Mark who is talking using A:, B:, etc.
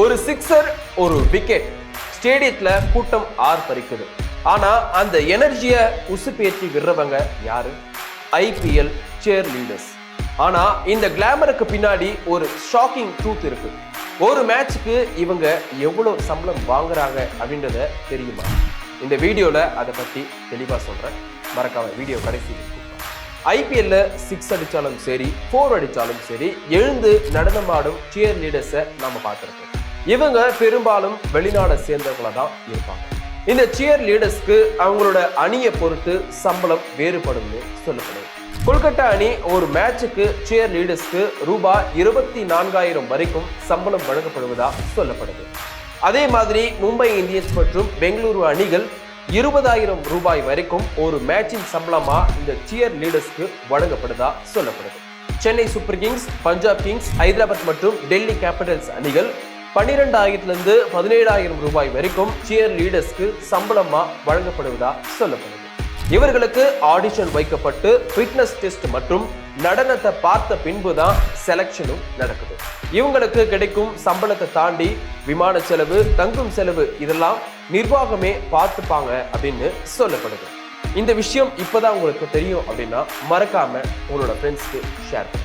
A: ஒரு சிக்ஸர் ஒரு விக்கெட் ஸ்டேடியத்தில் கூட்டம் ஆர்ப்பரிக்குது. ஆனால் அந்த எனர்ஜியை உசுப்பேற்றி விடுறவங்க யாரு? ஐபிஎல் சேர் லீடர்ஸ் ஆனால் இந்த கிளாமருக்கு பின்னாடி ஒரு ஷாக்கிங் ட்ரூத் இருக்கு. ஒரு மேட்ச்க்கு இவங்க எவ்வளோ சம்பளம் வாங்குறாங்க அப்படின்றத தெரியுமா? இந்த வீடியோவில் அதை பற்றி தெளிவாக சொல்கிறேன் மறக்காம வீடியோ கடைசி ஐபிஎல்ல சிக்ஸ் அடித்தாலும் சரி ஃபோர் அடித்தாலும் சரி எழுந்து நடனமாடும் சியர் லீடர்ஸை நம்ம பார்த்துருக்கோம். இவங்க பெரும்பாலும் வெளிநாடை சேர்ந்தவங்களா தான் இருப்பாங்க. இந்த சியர் லீடர்ஸ்க்கு அவங்களோட அணியை பொறுத்து சம்பளம் வேறுபடும்னு சொல்லப்படுது. கொல்கட்டா அணி ஒரு மேட்சுக்கு சியர் லீடர்ஸ்க்கு ரூபாய் இருபத்தி நான்காயிரம் வரைக்கும் சம்பளம் வழங்கப்படுவதா சொல்லப்படுது. அதே மாதிரி மும்பை இந்தியன்ஸ் மற்றும் பெங்களூரு அணிகள் இருபதாயிரம் ரூபாய் வரைக்கும் ஒரு மேட்சின் சம்பளமா இந்த சியர் லீடர்ஸ்க்கு வழங்கப்படுதா சொல்லப்படுது. Chennai super kings Punjab kings Hyderabad மற்றும் டெல்லி கேபிட்டல்ஸ் அணிகள் பன்னிரெண்டாயிரத்துலேருந்து பதினேழாயிரம் ரூபாய் வரைக்கும் சியர் லீடர்ஸ்க்கு சம்பளமாக வழங்கப்படுவதா சொல்லப்படுது. இவர்களுக்கு ஆடிஷன் வைக்கப்பட்டு ஃபிட்னஸ் டெஸ்ட் மற்றும் நடனத்தை பார்த்த பின்பு தான் செலக்ஷனும் நடக்குது. இவங்களுக்கு கிடைக்கும் சம்பளத்தை தாண்டி விமான செலவு தங்கும் செலவு இதெல்லாம் நிர்வாகமே பார்த்துப்பாங்க அப்படின்னு சொல்லப்படுது. இந்த விஷயம் இப்போதான் உங்களுக்கு தெரியும் அப்படின்னா மறக்காம உங்களோட ஃப்ரெண்ட்ஸ்க்கு ஷேர் பண்ணுங்க.